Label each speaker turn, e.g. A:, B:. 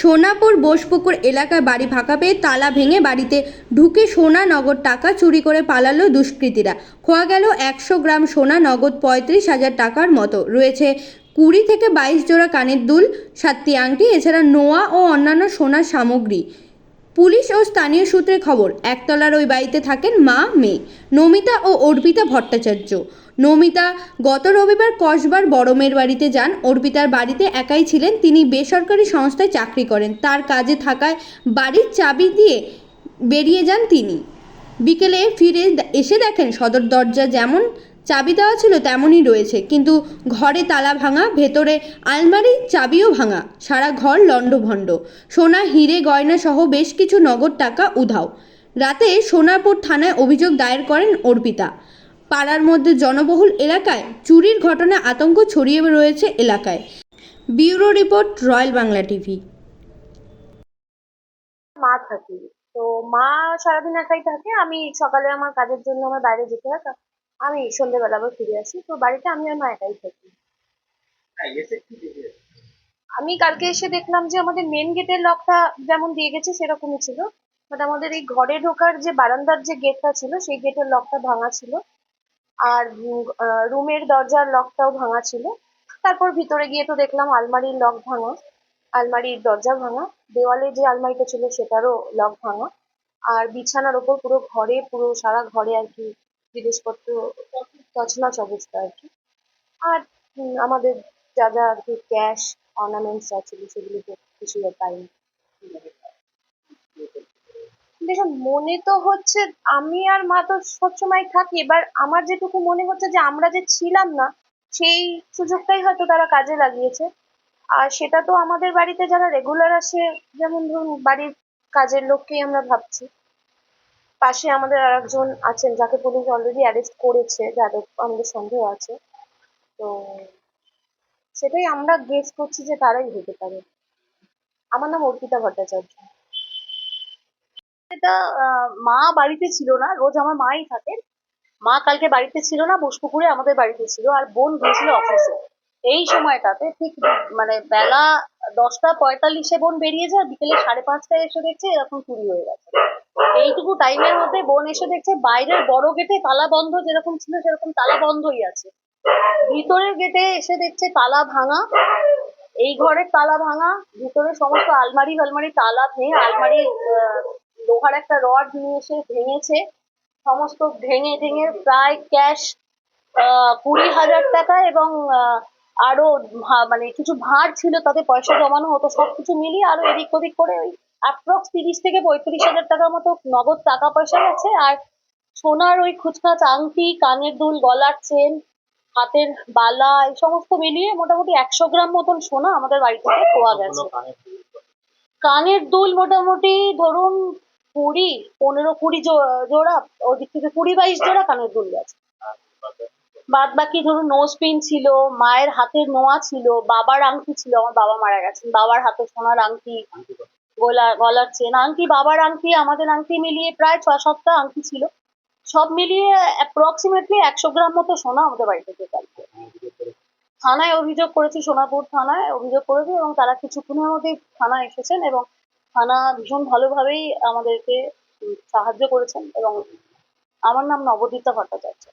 A: সোনাপুর বোসপুকুর এলাকায় বাড়ি ফাঁকা পেয়ে তালা ভেঙে বাড়িতে ঢুকে সোনা নগদ টাকা চুরি করে পালালো দুষ্কৃতীরা। খোয়া গেল একশো গ্রাম সোনা নগদ পঁয়ত্রিশ হাজার টাকার মতো। রয়েছে কুড়ি থেকে বাইশ জোড়া কানের দুল, সাতটি আংটি, এছাড়া নোয়া ও অন্যান্য সোনার সামগ্রী। পুলিশ ও স্থানীয় সূত্রে খবর, একতলার ওই বাড়িতে থাকেন মা, মেয়ে। নমিতা ও অর্পিতা ভট্টাচার্য। নমিতা গত রবিবার কসবার বড় মেয়ের বাড়িতে যান। অর্পিতার বাড়িতে একাই ছিলেন। তিনি বেসরকারি সংস্থায় চাকরি করেন। তার কাজে থাকায় বাড়ির চাবি দিয়ে বেরিয়ে যান তিনি। বিকেলে ফিরে এসে দেখেন সদর দরজা যেমন চাবি দেওয়া ছিল তেমনই রয়েছে, কিন্তু ঘরে তালা ভাঙা, ভেতরে আলমারি, চাবিও ভাঙা, সারা ঘর লণ্ডভণ্ড। সোনা, হিরে, গয়না সহ বেশ কিছু নগদ টাকা উধাও। রাতে সোনারপুর থানায় অভিযোগ দায়ের করেন অর্পিতা। পাড়ার মধ্যে জনবহুল এলাকায় চুরির ঘটনা আতঙ্ক ছড়িয়ে রয়েছে এলাকায়। Bureau report, royal Bangla TV.
B: মা থাকি। তো মা সারাদিন একাই থাকে। আমি সকালে আমার কাজের জন্য আমার বাইরে যেতে হয়। আমি সন্ধ্যেবেলা আবার ফিরে আসি তো বাড়িতে আমি আর মা একাই থাকি।
C: হ্যাঁ
B: আমি কালকে এসে দেখলাম যে আমাদের মেন গেটের লকটা যেমন দিয়ে গেছে সেরকমই ছিল বাট আমাদের এই ঘরে ঢোকার যে বারান্দার যে গেটটা ছিল সেই গেটের লকটা ভাঙা ছিল। আর রুমের দরজার লকটাও ভাঙা ছিল। তারপর ভিতরে গিয়ে তো দেখলাম আলমারির লক ভাঙা আলমারির দরজা ভাঙা দেওয়ালে যে আলমারিটা ছিল সেটারও লক ভাঙা। আর বিছানার ওপর পুরো ঘরে পুরো সারা ঘরে আর কি জিনিসপত্র, তছনছ অবস্থা আর কি। আর আমাদের যা যা আর কি ক্যাশ, অর্নামেন্টস আছে, সেগুলো তো আর পাইনি দেখুন, মনে তো হচ্ছে আমি আর মা তো সবসময় থাকি। এবার আমার যেটুকু মনে হচ্ছে যে আমরা যে ছিলাম না, সেই সুযোগটাই হয়তো তারা কাজে লাগিয়েছে। আর সেটা তো আমাদের বাড়িতে যারা রেগুলার আসে, যেমন ধরুন বাড়ির কাজের লোককেই আমরা ভাবছি। পাশে আমাদের আর একজন আছেন, যাকে পুলিশ অলরেডি অ্যারেস্ট করেছে যাদের আমাদের সন্দেহ আছে। তো সেটাই আমরা গেস করছি যে তারাই হতে পারে। আমার নাম অর্পিতা ভট্টাচার্য।
D: এটা মা বাড়িতে ছিল না, রোজ আমার মাই থাকেন মা কালকে বাড়িতে ছিল না, বসপুকুরে আমাদের বাড়িতে ছিল, আর বোন গিয়েছিল অফিসে এই সময়টাতে ঠিক মানে বেলা দশটা পঁয়তাল্লিশে বোন বেরিয়ে যায় বিকেলে সাড়ে পাঁচটায় এসে দেখছে এরকম চুরি হয়ে গেছে। এইটুকু টাইমের মধ্যে বোন এসে দেখছে বাইরের বড় গেটে তালা বন্ধ যেরকম ছিল সেরকম তালা বন্ধই আছে। ভিতরের গেটে এসে দেখছে তালা ভাঙা এই ঘরের তালা ভাঙা ভিতরে সমস্ত আলমারি ফালমারি তালা ভেঙে আলমারি লোহার একটা রড নিয়ে এসে ভেঙেছে। সমস্ত ভেঙে ভেঙে প্রায় ক্যাশ কুড়ি হাজার টাকা এবং আহ, আরও মানে কিছু ভাঁড় ছিল তাতে পয়সা জমানো হতো সবকিছু মিলিয়ে আরও এদিক ওদিক করে ওই অ্যাপ্রক্স তিরিশ থেকে পঁয়ত্রিশ হাজার টাকার মতো নগদ টাকা পয়সা গেছে। আর সোনার ওই খুচখাচ আংটি কানের দুল গলার চেন হাতের বালা এই সমস্ত মিলিয়ে মোটামুটি একশো গ্রাম মতন সোনা আমাদের বাড়ি থেকে খোয়া গেছে। কানের দুল? মোটামুটি ধরুন কুড়ি পনেরো কুড়ি জোড়া ওদিক থেকে কুড়ি বাইশ জোড়া কানের দুল গেছে। বাদ বাকি ধরুন নোজ পিন ছিল, মায়ের হাতের নোয়া ছিল, বাবার আংটি ছিল, আমার বাবা মারা গেছেন। বাবার হাতে সোনার আংটি, গলা, গলার চেন, আংটি, বাবার আংটি, আমাদের আংটি মিলিয়ে প্রায় ছ সাতটা আংটি ছিল। সব মিলিয়ে অ্যাপ্রক্সিমেটলি একশো গ্রাম মতো সোনা আমাদের বাড়ি থেকে গেছে থানায় অভিযোগ করেছি, সোনাপুর থানায় অভিযোগ করেছি এবং তারা কিছুক্ষণের মধ্যেই থানায় এসেছেন এবং থানা ভীষণ ভালোভাবেই আমাদেরকে সাহায্য করেছেন এবং আমার নাম নবদীতা ভট্টাচার্য।